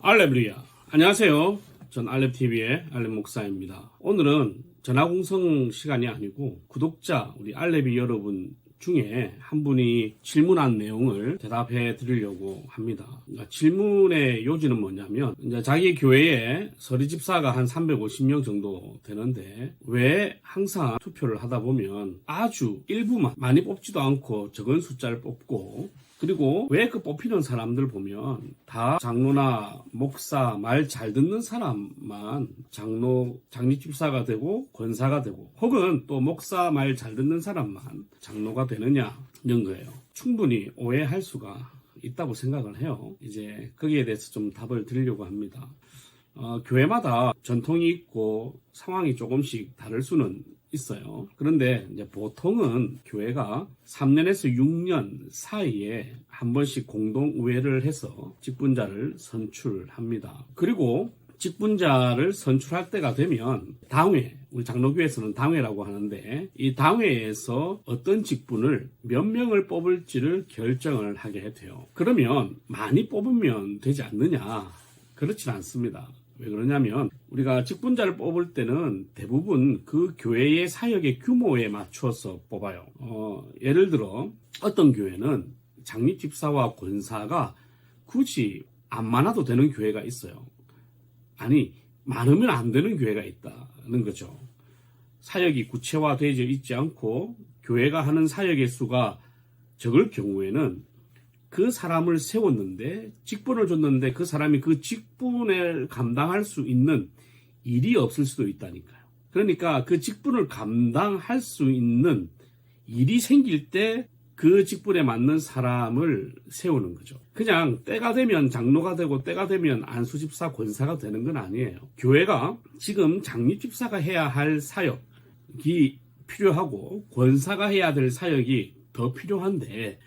알레브리아. 안녕하세요. 전 알렙TV의 알렙 목사입니다. 오늘은 전화공성 시간이 아니고 구독자, 우리 알렙이 여러분 중에 한 분이 질문한 내용을 대답해 드리려고 합니다. 그러니까 질문의 요지는 뭐냐면, 이제 자기 교회에 서리 집사가 한 350명 정도 되는데, 왜 항상 투표를 하다 보면 아주 일부만 많이 뽑지도 않고 적은 숫자를 뽑고, 그리고 왜 그 뽑히는 사람들 보면 다 장로나 목사 말 잘 듣는 사람만 장로 장립집사가 되고 권사가 되고 혹은 또 목사 말 잘 듣는 사람만 장로가 되느냐 이런 거예요. 충분히 오해할 수가 있다고 생각을 해요. 이제 거기에 대해서 좀 답을 드리려고 합니다. 어, 교회마다 전통이 있고 상황이 조금씩 다를 수는 있어요. 그런데 이제 보통은 교회가 3년에서 6년 사이에 한 번씩 공동우회를 해서 직분자를 선출합니다. 그리고 직분자를 선출할 때가 되면 당회, 우리 장로교에서는 당회라고 하는데 이 당회에서 어떤 직분을 몇 명을 뽑을지를 결정을 하게 돼요. 그러면 많이 뽑으면 되지 않느냐? 그렇진 않습니다. 왜 그러냐면 우리가 직분자를 뽑을 때는 대부분 그 교회의 사역의 규모에 맞춰서 뽑아요. 어, 예를 들어 어떤 교회는 장립 집사와 권사가 굳이 안 많아도 되는 교회가 있어요. 아니 많으면 안 되는 교회가 있다는 거죠. 사역이 구체화되어 있지 않고 교회가 하는 사역의 수가 적을 경우에는 그 사람을 세웠는데 직분을 줬는데 그 사람이 그 직분을 감당할 수 있는 일이 없을 수도 있다니까요. 그러니까 그 직분을 감당할 수 있는 일이 생길 때 그 직분에 맞는 사람을 세우는 거죠. 그냥 때가 되면 장로가 되고 때가 되면 안수집사 권사가 되는 건 아니에요. 교회가 지금 장립집사가 해야 할 사역이 필요하고 권사가 해야 될 사역이 더 필요한데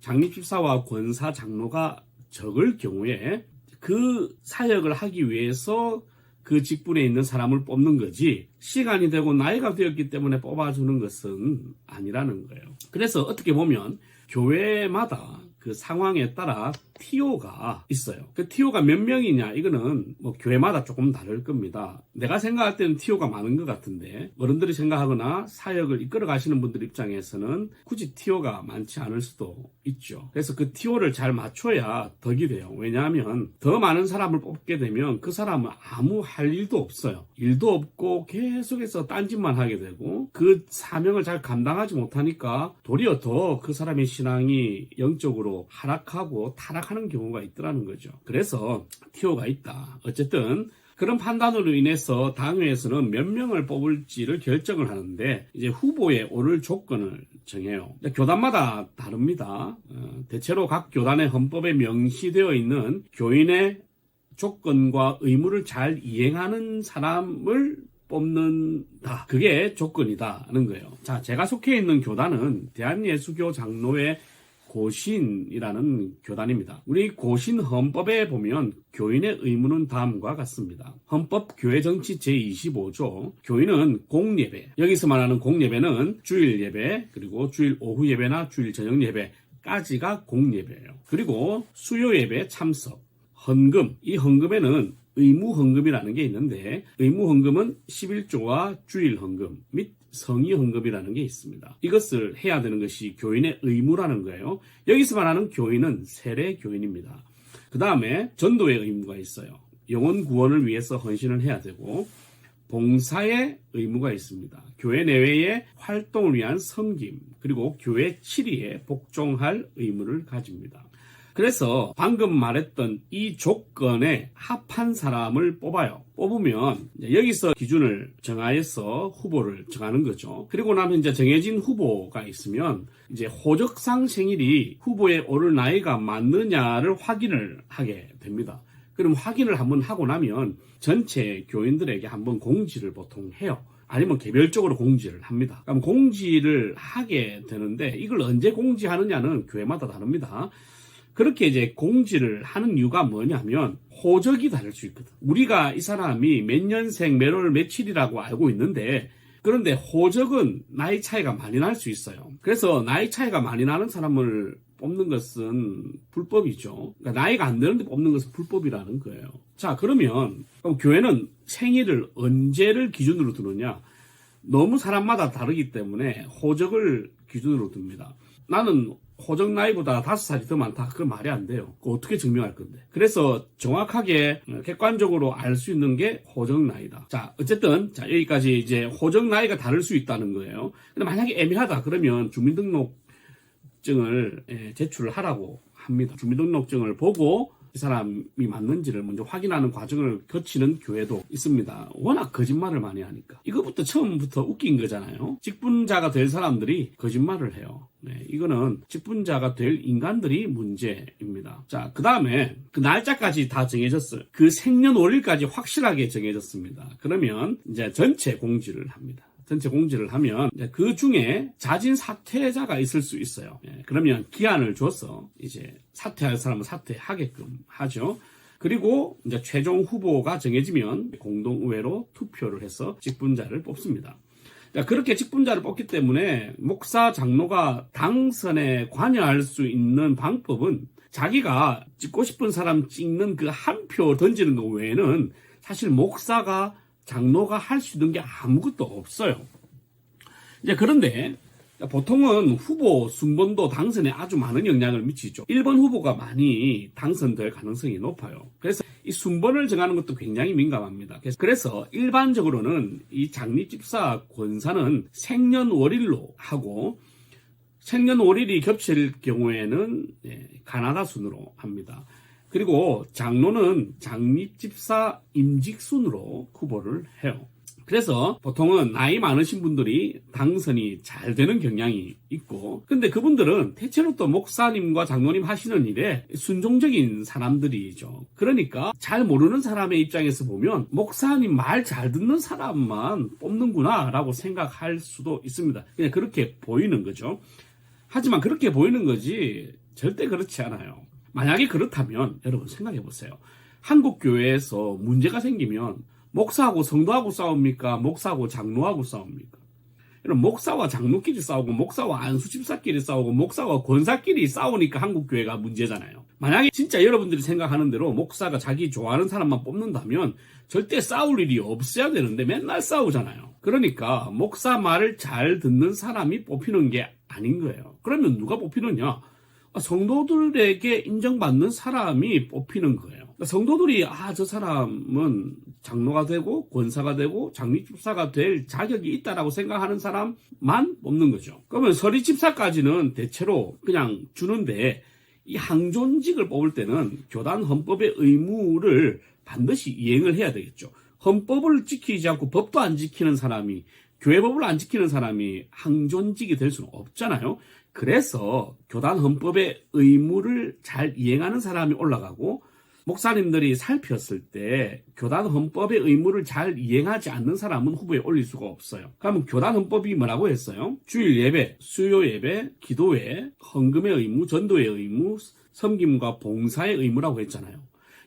장립집사와 권사 장로가 적을 경우에 그 사역을 하기 위해서 그 직분에 있는 사람을 뽑는 거지 시간이 되고 나이가 되었기 때문에 뽑아주는 것은 아니라는 거예요. 그래서 어떻게 보면 교회마다 그 상황에 따라 TO가 있어요. 그 TO가 몇 명이냐 이거는 뭐 교회마다 조금 다를 겁니다. 내가 생각할 때는 TO가 많은 것 같은데 어른들이 생각하거나 사역을 이끌어 가시는 분들 입장에서는 굳이 TO가 많지 않을 수도 있죠. 그래서 그 TO를 잘 맞춰야 덕이 돼요. 왜냐하면 더 많은 사람을 뽑게 되면 그 사람은 아무 할 일도 없어요. 일도 없고 계속해서 딴짓만 하게 되고 그 사명을 잘 감당하지 못하니까 도리어 더 그 사람의 신앙이 영적으로 하락하고 타락 하는 경우가 있더라는 거죠. 그래서 TO가 있다. 어쨌든 그런 판단으로 인해서 당회에서는 몇 명을 뽑을지를 결정을 하는데 이제 후보에 오를 조건을 정해요. 교단마다 다릅니다. 어, 대체로 각 교단의 헌법에 명시되어 있는 교인의 조건과 의무를 잘 이행하는 사람을 뽑는다. 그게 조건이다는 거예요. 자, 제가 속해 있는 교단은 대한예수교 장로회 고신이라는 교단입니다. 우리 고신 헌법에 보면 교인의 의무는 다음과 같습니다. 헌법 교회 정치 제25조 교인은 공예배 여기서 말하는 공예배는 주일 예배 그리고 주일 오후 예배나 주일 저녁 예배까지가 공예배예요. 그리고 수요 예배 참석 헌금 이 헌금에는 의무 헌금이라는 게 있는데 의무 헌금은 11조와 주일 헌금 및 성의 헌금이라는 게 있습니다. 이것을 해야 되는 것이 교인의 의무라는 거예요. 여기서 말하는 교인은 세례 교인입니다. 그 다음에 전도의 의무가 있어요. 영혼 구원을 위해서 헌신을 해야 되고 봉사의 의무가 있습니다. 교회 내외의 활동을 위한 섬김 그리고 교회 치리에 복종할 의무를 가집니다. 그래서 방금 말했던 이 조건에 합한 사람을 뽑아요. 뽑으면 여기서 기준을 정하여서 후보를 정하는 거죠. 그리고 나면 이제 정해진 후보가 있으면 이제 호적상 생일이 후보에 오를 나이가 맞느냐를 확인을 하게 됩니다. 그럼 확인을 한번 하고 나면 전체 교인들에게 한번 공지를 보통 해요. 아니면 개별적으로 공지를 합니다. 그럼 공지를 하게 되는데 이걸 언제 공지하느냐는 교회마다 다릅니다. 그렇게 이제 공지를 하는 이유가 뭐냐면 호적이 다를 수 있거든. 우리가 이 사람이 몇 년생 몇 월 며칠이라고 알고 있는데 그런데 호적은 나이 차이가 많이 날 수 있어요. 그래서 나이 차이가 많이 나는 사람을 뽑는 것은 불법이죠. 그러니까 나이가 안 되는데 뽑는 것은 불법이라는 거예요. 자, 그러면 교회는 생일을 언제를 기준으로 두느냐? 너무 사람마다 다르기 때문에 호적을 기준으로 둡니다. 나는 호적 나이보다 다섯 살이 더 많다. 그건 말이 안 돼요. 그거 어떻게 증명할 건데? 그래서 정확하게 어, 객관적으로 알 수 있는 게 호적 나이다. 자, 어쨌든 자 여기까지 이제 호적 나이가 다를 수 있다는 거예요. 근데 만약에 애매하다 그러면 주민등록증을 예, 제출을 하라고 합니다. 주민등록증을 보고 이 사람이 맞는지를 먼저 확인하는 과정을 거치는 교회도 있습니다. 워낙 거짓말을 많이 하니까. 이거부터 처음부터 웃긴 거잖아요. 직분자가 될 사람들이 거짓말을 해요. 네, 이거는 직분자가 될 인간들이 문제입니다. 자, 그 다음에 그 날짜까지 다 정해졌어요. 그 생년월일까지 확실하게 정해졌습니다. 그러면 이제 전체 공지를 합니다. 전체 공지를 하면 그 중에 자진 사퇴자가 있을 수 있어요. 예, 그러면 기한을 줘서 이제 사퇴할 사람은 사퇴하게끔 하죠. 그리고 이제 최종 후보가 정해지면 공동의회로 투표를 해서 직분자를 뽑습니다. 자, 그렇게 직분자를 뽑기 때문에 목사 장로가 당선에 관여할 수 있는 방법은 자기가 찍고 싶은 사람 찍는 그 한 표 던지는 것 외에는 사실 목사가 장로가 할 수 있는 게 아무것도 없어요. 이제 그런데 보통은 후보 순번도 당선에 아주 많은 영향을 미치죠. 1번 후보가 많이 당선될 가능성이 높아요. 그래서 이 순번을 정하는 것도 굉장히 민감합니다. 그래서- 일반적으로는 이 장립집사 권사는 생년월일로 하고 생년월일이 겹칠 경우에는 예, 가나다 순으로 합니다. 그리고 장로는 장립집사 임직순으로 후보를 해요. 그래서 보통은 나이 많으신 분들이 당선이 잘 되는 경향이 있고, 근데 그분들은 대체로 또 목사님과 장로님 하시는 일에 순종적인 사람들이죠. 그러니까 잘 모르는 사람의 입장에서 보면 목사님 말 잘 듣는 사람만 뽑는구나 라고 생각할 수도 있습니다. 그냥 그렇게 보이는 거죠. 하지만 그렇게 보이는 거지 절대 그렇지 않아요. 만약에 그렇다면 여러분 생각해 보세요. 한국 교회에서 문제가 생기면 목사하고 성도하고 싸웁니까? 목사하고 장로하고 싸웁니까? 여러분 목사와 장로끼리 싸우고 목사와 안수 집사끼리 싸우고 목사와 권사끼리 싸우니까 한국 교회가 문제잖아요. 만약에 진짜 여러분들이 생각하는 대로 목사가 자기 좋아하는 사람만 뽑는다면 절대 싸울 일이 없어야 되는데 맨날 싸우잖아요. 그러니까 목사 말을 잘 듣는 사람이 뽑히는 게 아닌 거예요. 그러면 누가 뽑히느냐? 성도들에게 인정받는 사람이 뽑히는 거예요. 그러니까 성도들이 아 저 사람은 장로가 되고 권사가 되고 장립집사가 될 자격이 있다라고 생각하는 사람만 뽑는 거죠. 그러면 서리집사까지는 대체로 그냥 주는데 이 항존직을 뽑을 때는 교단 헌법의 의무를 반드시 이행을 해야 되겠죠. 헌법을 지키지 않고 법도 안 지키는 사람이 교회법을 안 지키는 사람이 항존직이 될 수는 없잖아요. 그래서 교단 헌법의 의무를 잘 이행하는 사람이 올라가고 목사님들이 살폈을 때 교단 헌법의 의무를 잘 이행하지 않는 사람은 후보에 올릴 수가 없어요. 그러면 교단 헌법이 뭐라고 했어요? 주일 예배, 수요 예배, 기도회, 헌금의 의무, 전도의 의무, 섬김과 봉사의 의무라고 했잖아요.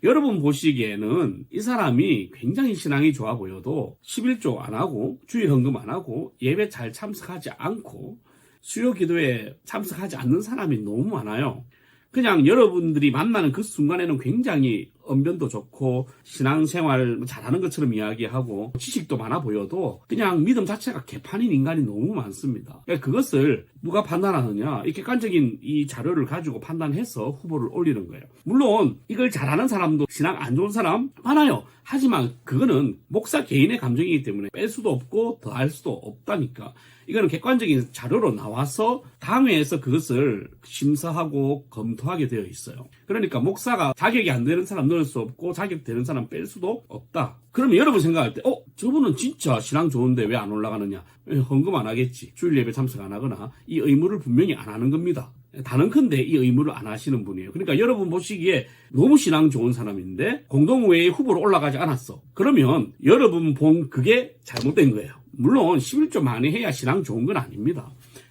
여러분 보시기에는 이 사람이 굉장히 신앙이 좋아 보여도 11조 안 하고 주일 헌금 안 하고 예배 잘 참석하지 않고 수요 기도에 참석하지 않는 사람이 너무 많아요. 그냥 여러분들이 만나는 그 순간에는 굉장히 언변도 좋고 신앙생활 잘하는 것처럼 이야기하고 지식도 많아 보여도 그냥 믿음 자체가 개판인 인간이 너무 많습니다. 그러니까 그것을 누가 판단하느냐 이 객관적인 이 자료를 가지고 판단해서 후보를 올리는 거예요. 물론 이걸 잘하는 사람도 신앙 안 좋은 사람 많아요. 하지만 그거는 목사 개인의 감정이기 때문에 뺄 수도 없고 더할 수도 없다니까. 이거는 객관적인 자료로 나와서 당회에서 그것을 심사하고 검토하게 되어 있어요. 그러니까 목사가 자격이 안 되는 사람 넣을 수 없고 자격 되는 사람 뺄 수도 없다. 그러면 여러분 생각할 때, 어, 저분은 진짜 신앙 좋은데 왜 안 올라가느냐? 에, 헌금 안 하겠지. 주일 예배 참석 안 하거나 이 의무를 분명히 안 하는 겁니다. 단언컨대 이 의무를 안 하시는 분이에요. 그러니까 여러분 보시기에 너무 신앙 좋은 사람인데 공동회의 후보로 올라가지 않았어. 그러면 여러분 본 그게 잘못된 거예요. 물론 11조 많이 해야 신앙 좋은 건 아닙니다.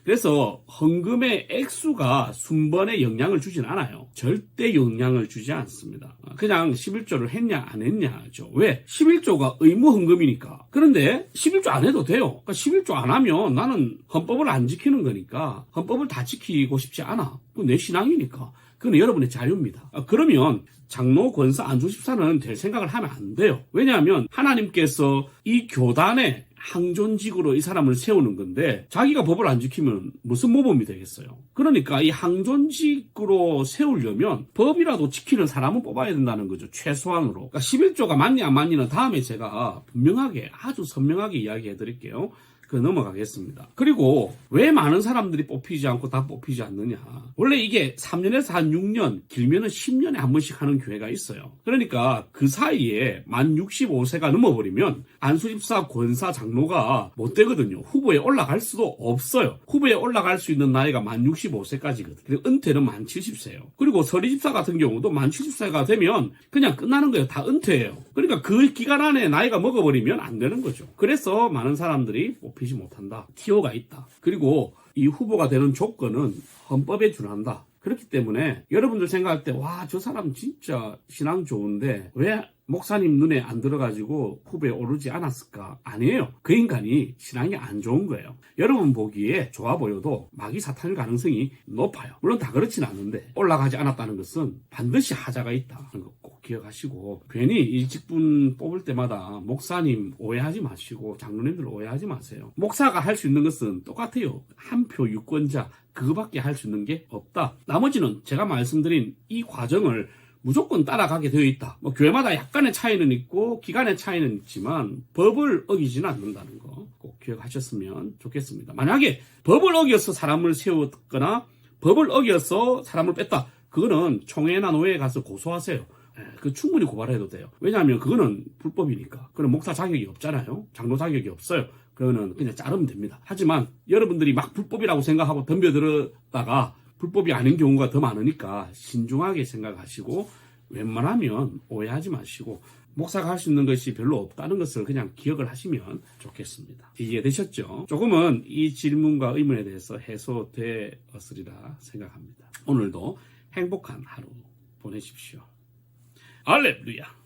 그래서 헌금의 액수가 순번에 영향을 주진 않아요. 절대 영향을 주지 않습니다. 그냥 11조를 했냐 안 했냐죠. 왜? 11조가 의무 헌금이니까. 그런데 11조 안 해도 돼요. 그러니까 11조 안 하면 나는 헌법을 안 지키는 거니까 헌법을 다 지키고 싶지 않아. 그건 내 신앙이니까. 그건 여러분의 자유입니다. 아, 그러면 장로 권사 안수 집사는 될 생각을 하면 안 돼요. 왜냐하면 하나님께서 이 교단의 항존직으로 이 사람을 세우는 건데 자기가 법을 안 지키면 무슨 모범이 되겠어요. 그러니까 이 항존직으로 세우려면 법이라도 지키는 사람은 뽑아야 된다는 거죠. 최소한으로. 그러니까 11조가 맞냐 안 맞냐는 다음에 제가 분명하게 아주 선명하게 이야기해 드릴게요. 그 넘어가겠습니다. 그리고 왜 많은 사람들이 뽑히지 않고 다 뽑히지 않느냐. 원래 이게 3년에서 한 6년, 길면은 10년에 한 번씩 하는 교회가 있어요. 그러니까 그 사이에 만 65세가 넘어버리면 안수집사 권사 장로가 못 되거든요. 후보에 올라갈 수도 없어요. 후보에 올라갈 수 있는 나이가 만 65세까지거든요. 그리고 은퇴는 만 70세예요. 그리고 서리집사 같은 경우도 만 70세가 되면 그냥 끝나는 거예요. 다 은퇴예요. 그러니까 그 기간 안에 나이가 먹어버리면 안 되는 거죠. 그래서 많은 사람들이 뽑 히지 못한다. 티오가 있다. 그리고 이 후보가 되는 조건은 헌법에 준한다. 그렇기 때문에 여러분들 생각할 때, 와, 저 사람 진짜 신앙 좋은데 왜 목사님 눈에 안 들어가지고 후보에 오르지 않았을까? 아니에요. 그 인간이 신앙이 안 좋은 거예요. 여러분 보기에 좋아 보여도 마귀 사탄일 가능성이 높아요. 물론 다 그렇진 않는데 올라가지 않았다는 것은 반드시 하자가 있다. 하는 거 꼭 기억하시고 괜히 이 직분 뽑을 때마다 목사님 오해하지 마시고 장로님들 오해하지 마세요. 목사가 할 수 있는 것은 똑같아요. 한 표 유권자 그거밖에 할 수 있는 게 없다. 나머지는 제가 말씀드린 이 과정을 무조건 따라가게 되어 있다. 뭐 교회마다 약간의 차이는 있고 기간의 차이는 있지만 법을 어기지는 않는다는 거 꼭 기억하셨으면 좋겠습니다. 만약에 법을 어겨서 사람을 세웠거나 법을 어겨서 사람을 뺐다. 그거는 총회나 노회에 가서 고소하세요. 예, 그 충분히 고발해도 돼요. 왜냐하면 그거는 불법이니까. 그는 목사 자격이 없잖아요. 장로 자격이 없어요. 그거는 그냥 자르면 됩니다. 하지만 여러분들이 막 불법이라고 생각하고 덤벼들었다가 불법이 아닌 경우가 더 많으니까 신중하게 생각하시고 웬만하면 오해하지 마시고 목사가 할 수 있는 것이 별로 없다는 것을 그냥 기억을 하시면 좋겠습니다. 이해되셨죠? 조금은 이 질문과 의문에 대해서 해소되었으리라 생각합니다. 오늘도 행복한 하루 보내십시오. 알렐루야!